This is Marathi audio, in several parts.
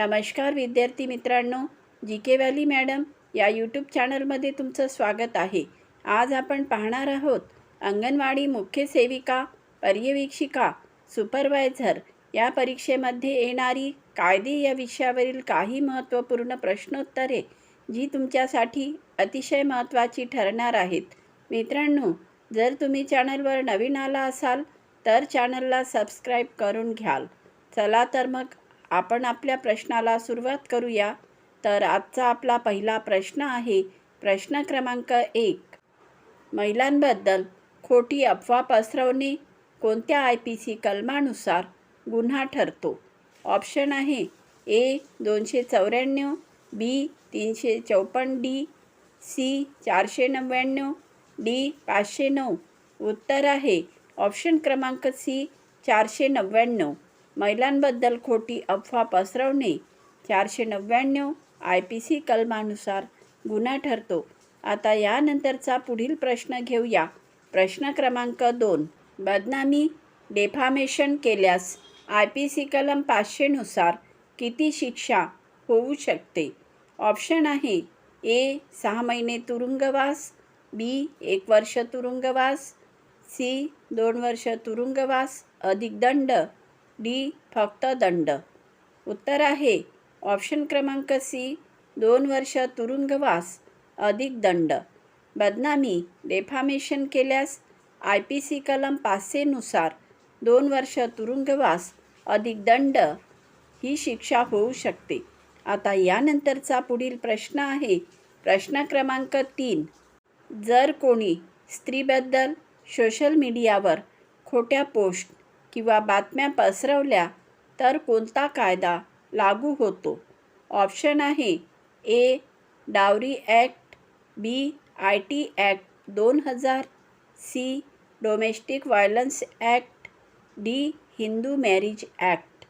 नमस्कार विद्यार्थी मित्रांनो जी के व्हॅली मॅडम या यूट्यूब चॅनलमध्ये तुमचं स्वागत आहे. आज आपण पाहणार आहोत अंगणवाडी मुख्य सेविका पर्यवेक्षिका सुपरवायझर या परीक्षेमध्ये येणारी कायदे या विषयावरील काही महत्त्वपूर्ण प्रश्नोत्तरे जी तुमच्यासाठी अतिशय महत्त्वाची ठरणार आहेत. मित्रांनो जर तुम्ही चॅनलवर नवीन आला असाल तर चॅनलला सबस्क्राईब करून घ्याल. चला तर मग आपण आपल्या प्रश्नाला सुरुवात करूया. तर आजचा आपला पहिला प्रश्न आहे प्रश्न क्रमांक एक. महिलांबद्दल खोटी अफवा पसरवणे कोणत्या आय पी सी कलमानुसार गुन्हा ठरतो? ऑप्शन आहे ए दोनशे चौऱ्याण्णव बी तीनशे चौपन्न डी सी चारशे नव्याण्णव डी पाचशे नऊ. उत्तर आहे ऑप्शन क्रमांक सी चारशे नव्याण्णव. महिलांबद्दल खोटी अफवा पसरवणे चारशे नव्याण्णव आय पी सी कलमानुसार गुन्हा ठरतो. आता यानंतरचा पुढील प्रश्न घेऊया. प्रश्न क्रमांक दोन. बदनामी डेफामेशन केल्यास आय पी सी कलम पाचशेनुसार किती शिक्षा होऊ शकते? ऑप्शन आहे ए सहा महिने तुरुंगवास बी एक वर्ष तुरुंगवास सी दोन वर्ष तुरुंगवास अधिक दंड डी फक्त दंड. उत्तर आहे. ऑप्शन क्रमांक सी दोन वर्ष तुरुंगवास अधिक दंड. बदनामी डेफामेशन केल्यास आय पी सी कलम पाचशेनुसार दोन वर्ष तुरुंगवास अधिक दंड ही शिक्षा होऊ शकते. आता यानंतरचा पुढील प्रश्न आहे. प्रश्न क्रमांक तीन. जर कोणी स्त्रीबद्दल सोशल मीडियावर खोट्या पोस्ट किंवा बातम्या पसरवल्या तर कोणता कायदा लागू होतो? ऑप्शन आहे A dowry act B I T act दोन हजार C domestic violence act D Hindu marriage act.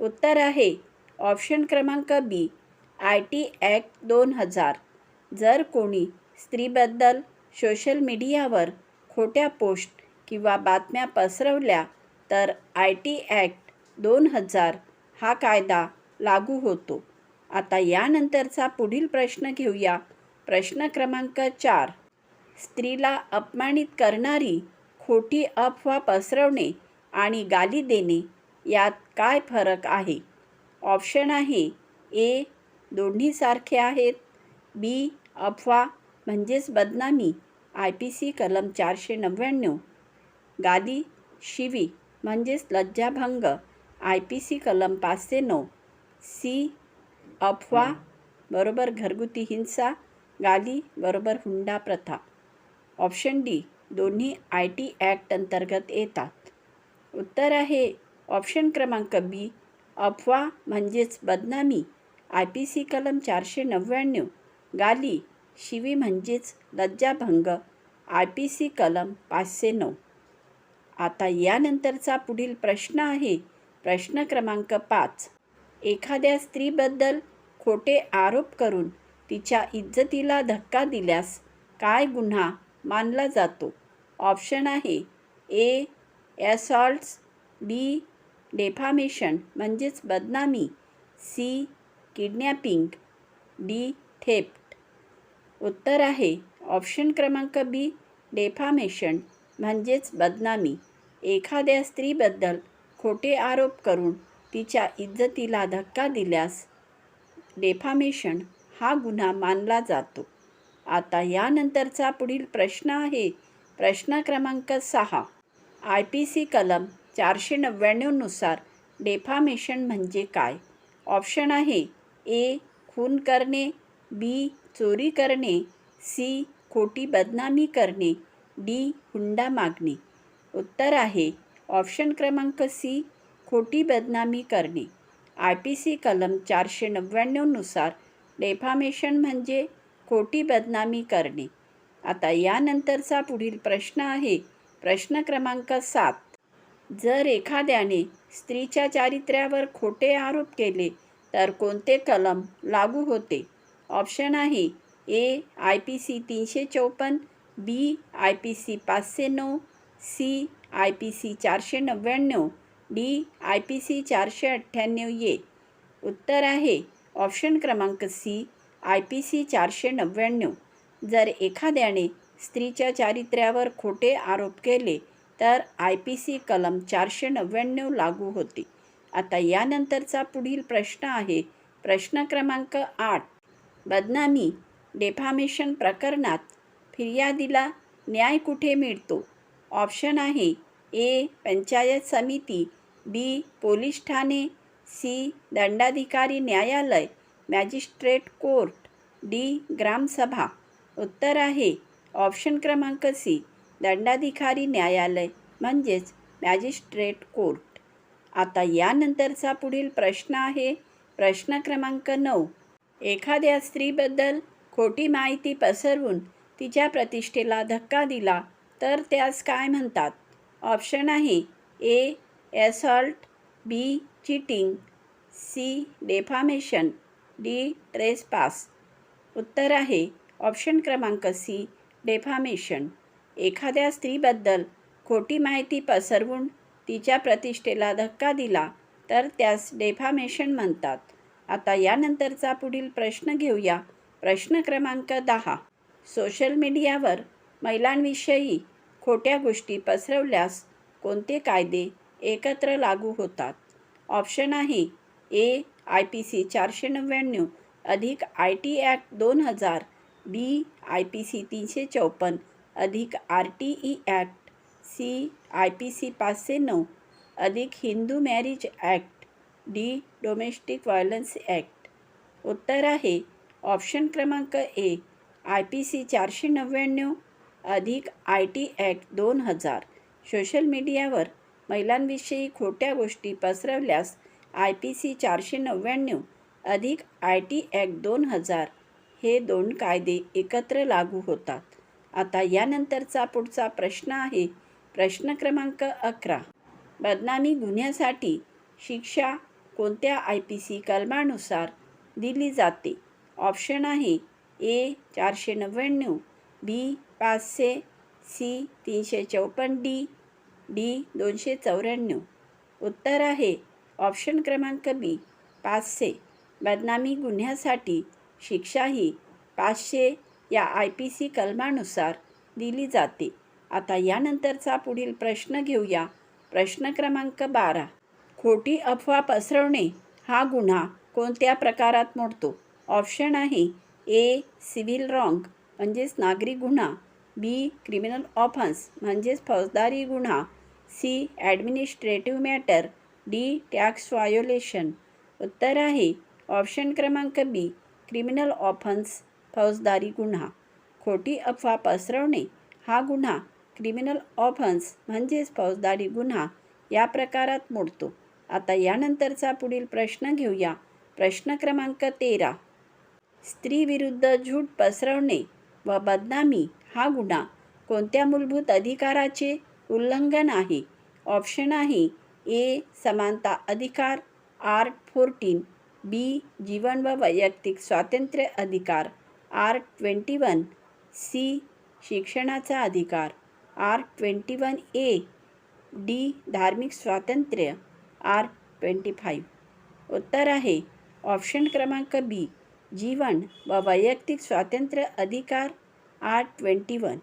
उत्तर आहे ऑप्शन क्रमांक बी आय टी ॲक्ट दोन हजार. जर कोणी स्त्रीबद्दल सोशल मीडियावर खोट्या पोस्ट किंवा बातम्या पसरवल्या तर आय टी ॲक्ट दोन हजार हा कायदा लागू होतो. आता यानंतरचा पुढील प्रश्न घेऊया. प्रश्न क्रमांक चार. स्त्रीला अपमानित करणारी खोटी अफवा पसरवणे आणि गाली देणे यात काय फरक आहे? ऑप्शन आहे ए. दोन्ही सारखे आहेत. बी. अफवा म्हणजेच बदनामी. आय पी सी कलम चारशे नव्याण्णव. गादी शिवी म्हणजेच लज्जाभंग आय पी सी कलम पाचशे नऊ सी अफवा बरोबर घरगुती हिंसा गाली बरोबर हुंडा प्रथा. ऑप्शन डी दोन्ही आय टी ॲक्ट अंतर्गत येतात. उत्तर आहे ऑप्शन क्रमांक बी अफवा म्हणजेच बदनामी आय पी सी कलम चारशे नव्याण्णव गाली शिवी म्हणजेच लज्जाभंग आय पी सी कलम पाचशे नऊ. आता यानंतरचा पुढील प्रश्न आहे. प्रश्न क्रमांक पाच. एखाद्या स्त्रीबद्दल खोटे आरोप करून तिच्या इज्जतीला धक्का दिल्यास काय गुन्हा मानला जातो? ऑप्शन आहे ए. ॲसॉल्ट्स बी. डेफामेशन म्हणजेच बदनामी सी. Kidnapping D. थेप्ट उत्तर आहे. ऑप्शन क्रमांक बी. डेफामेशन. म्हणजेच बदनामी. एखाद्या स्त्रीबद्दल खोटे आरोप करून तिच्या इज्जतीला धक्का दिल्यास डेफामेशन हा गुन्हा मानला जातो. आता यानंतरचा पुढील प्रश्न आहे. प्रश्न क्रमांक सहा. आय पी सी कलम चारशे नव्याण्णवनुसार डेफामेशन म्हणजे काय? ऑप्शन आहे. ए. खून करणे बी. चोरी करणे सी. खोटी बदनामी करणे डी हुंडा मागणे. उत्तर आहे ऑप्शन क्रमांक सी खोटी बदनामी करणे. आय पी सी कलम चारशे नव्याण्णवनुसार डेफामेशन म्हणजे खोटी बदनामी करणे. आता यानंतरचा पुढील प्रश्न आहे प्रश्न क्रमांक सात. जर एखाद्याने स्त्रीच्या चारित्र्यावर खोटे आरोप केले तर कोणते कलम लागू होते? ऑप्शन आहे ए आय पी सी तीनशे चौपन्न बी आय पी सी पाचशे नऊ सी आय पी सी चारशे नव्याण्णव डी आय पी सी चारशे अठ्ठ्याण्णव ये. उत्तर आहे ऑप्शन क्रमांक सी आय पी सी चारशे नव्याण्णव. जर एखाद्याने स्त्रीच्या चारित्र्यावर खोटे आरोप केले तर आय पी सी कलम चारशे नव्याण्णव लागू होते. आता यानंतरचा पुढील प्रश्न आहे प्रश्न क्रमांक आठ. बदनामी डेफामेशन प्रकरणात फिर्यादीला न्याय कुठे मिळतो? ऑप्शन आहे ए पंचायत समिती बी पोलीस ठाणे सी दंडाधिकारी न्यायालय मॅजिस्ट्रेट कोर्ट डी ग्रामसभा. उत्तर आहे ऑप्शन क्रमांक सी दंडाधिकारी न्यायालय म्हणजेच मॅजिस्ट्रेट कोर्ट. आता यानंतरचा पुढील प्रश्न आहे. प्रश्न क्रमांक नऊ एखाद्या स्त्रीबद्दल खोटी माहिती पसरवून तिच्या प्रतिष्ठेला धक्का दिला तर त्यास काय म्हणतात? ऑप्शन आहे A assault B cheating C defamation D trespass उत्तर आहे ऑप्शन क्रमांक सी डेफामेशन. एखाद्या स्त्रीबद्दल खोटी माहिती पसरवून तिच्या प्रतिष्ठेला धक्का दिला तर त्यास डेफामेशन म्हणतात. आता यानंतरचा पुढील प्रश्न घेऊया. प्रश्न क्रमांक दहा. सोशल मीडियावर महिलांविषयी खोट्या गोष्टी पसरवल्यास कोणते कायदे एकत्र लागू होतात? ऑप्शन आहे ए आय पी सी चारशे नव्याण्णव अधिक आय टी ॲक्ट दोन हजार बी आय पी सी तीनशे चौपन्न अधिक R T E act C I P C पाचशे नऊ अधिक Hindu marriage act D domestic violence act. उत्तर आहे ऑप्शन क्रमांक ए आय पी सी चारशे नव्याण्णव अधिक आय टी ॲक्ट दोन हजार. सोशल मीडियावर महिलांविषयी खोट्या गोष्टी पसरवल्यास आय पी सी चारशे नव्याण्णव अधिक आय टी ॲक्ट दोन हजार. हे दोन कायदे एकत्र लागू होतात. आता यानंतरचा पुढचा प्रश्न आहे. प्रश्न क्रमांक अकरा. बदनामी गुन्ह्यासाठी शिक्षा कोणत्या आय पी सी कलमानुसार दिली जाते? ऑप्शन आहे ए चारशे नव्याण्णव बी पाचशे सी तीनशे चौपन्न डी डी दोनशे चौऱ्याण्णव. उत्तर आहे ऑप्शन क्रमांक बी पाचशे. बदनामी गुन्ह्यासाठी शिक्षा ही पाचशे या आय पी सी कलमानुसार दिली जाते. आता यानंतरचा पुढील प्रश्न घेऊया. प्रश्न क्रमांक बारा. खोटी अफवा पसरवणे हा गुन्हा कोणत्या प्रकारात मोडतो? ऑप्शन आहे ए सिव्हिल रॉंग म्हणजेच नागरी गुन्हा. बी क्रिमिनल ऑफन्स म्हणजेच फौजदारी गुन्हा. C administrative matter. D tax violation. उत्तर आहे ऑप्शन क्रमांक बी क्रिमिनल ऑफन्स फौजदारी गुन्हा. खोटी अफवा पसरवणे हा गुन्हा क्रिमिनल ऑफन्स म्हणजेच फौजदारी गुन्हा या प्रकारात मोडतो. आता यानंतरचा पुढील प्रश्न घेऊया. प्रश्न क्रमांक तेरा. स्त्रीविरुद्ध झूट पसरवणे व बदनामी हा गुन्हा कोणत्या मूलभूत अधिकाराचे उल्लंघन आहे? ऑप्शन आहे ए. समानता अधिकार आर. फोर्टीन बी. जीवन व वैयक्तिक स्वातंत्र्य अधिकार आर. Twenty one C. शिक्षणाचा अधिकार R. Twenty one A. D. धार्मिक स्वातंत्र्य आर. Twenty five. उत्तर आहे. ऑप्शन क्रमांक बी. जीवन व वैयक्तिक स्वातंत्र्य अधिकार आठ ट्वेंटी वन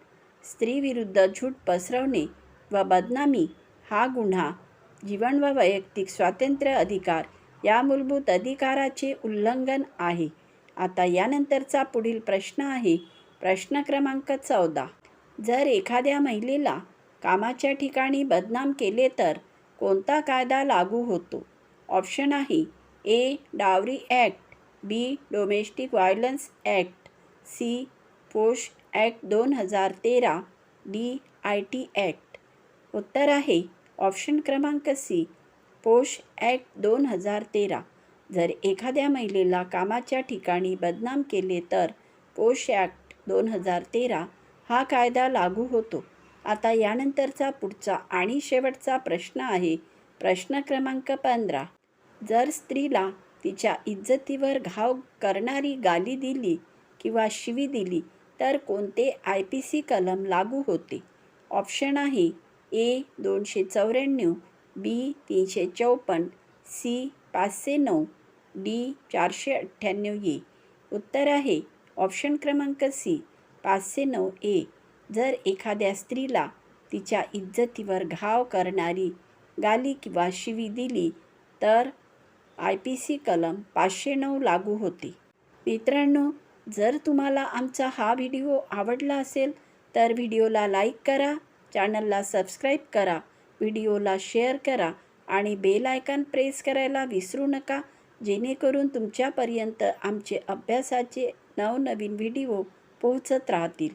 स्त्रीविरुद्ध झूट पसरवणे व बदनामी हा गुन्हा. जीवन व वैयक्तिक स्वातंत्र्य अधिकार या मूलभूत अधिकाराचे उल्लंघन आहे. आता यानंतरचा पुढील प्रश्न आहे. प्रश्न क्रमांक चौदा. जर एखाद्या महिलेला कामाच्या ठिकाणी बदनाम केले तर कोणता कायदा लागू होतो? ऑप्शन आहे A dowry act B domestic violence act C POSH act दोन हजार तेरा डी आय टी ॲक्ट उत्तर आहे ऑप्शन क्रमांक सी पोश ॲक्ट दोन हजार तेरा. जर एखाद्या महिलेला कामाच्या ठिकाणी बदनाम केले तर पोश ॲक्ट दोन हजार तेरा हा कायदा लागू होतो. आता यानंतरचा पुढचा आणि शेवटचा प्रश्न आहे. प्रश्न क्रमांक पंधरा. जर स्त्रीला तिच्या इज्जतीवर घाव करणारी गाली दिली किंवा शिवी दिली तर कोणते आय पी सी कलम लागू होते? ऑप्शन आहे ए दोनशे चौऱ्याण्णव बी तीनशे चौपन्न सी पाचशे नऊ डी चारशे अठ्ठ्याण्णव ए. उत्तर आहे ऑप्शन क्रमांक सी पाचशे नऊ ए. जर एखाद्या स्त्रीला तिच्या इज्जतीवर घाव करणारी गाली किंवा शिवी दिली तर आय पी सी कलम पाचशे नऊ लागू होती. मित्रांनो जर तुम्हाला आमचा हा व्हिडिओ आवडला असेल तर व्हिडिओला लाईक करा चॅनलला सबस्क्राईब करा व्हिडिओला शेअर करा आणि बेल आयकॉन प्रेस करायला विसरू नका जेणेकरून तुमच्यापर्यंत आमचे अभ्यासाचे नवनवीन व्हिडिओ पोहोचत राहतील.